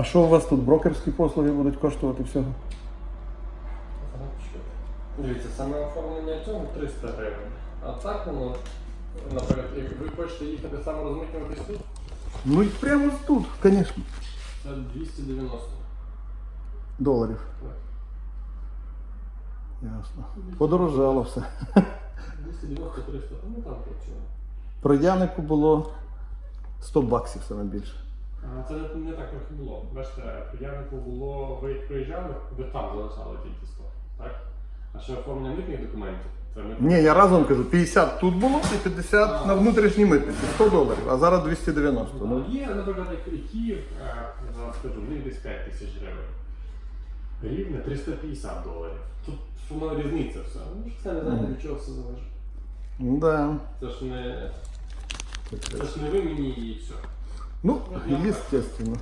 А що у вас тут брокерські послуги будуть коштувати всього? Дивіться, саме оформлення цього 300 гривень. А так воно, наприклад, як ви хочете їхати саме розмитнюватись тут, Ну і прямо тут, звісно. це 290. Доларів. Так. Ясно. Подорожало все. 290 300, ну там працює. Про Янику було 100 баксів саме більше. А це не, не так трохи було. Бачите, при Янику було, ви як приїжджали, ви там залишали тільки 100, так? А ще оформлення митних документів, це ми Ні, я разом кажу, 50 тут було і 50 на внутрішній митниці. 100 доларів, а зараз 290. Ну, Є, наприклад, як Київ, е, зараз скажу, в них десь 5 тисяч гривень. Рівне 350 доларів. Тут сума різниця все. Ну, це не знаєте, від чого все залежить. ну да. Це ж не, це ж не ви мені і все. Ну, естественно.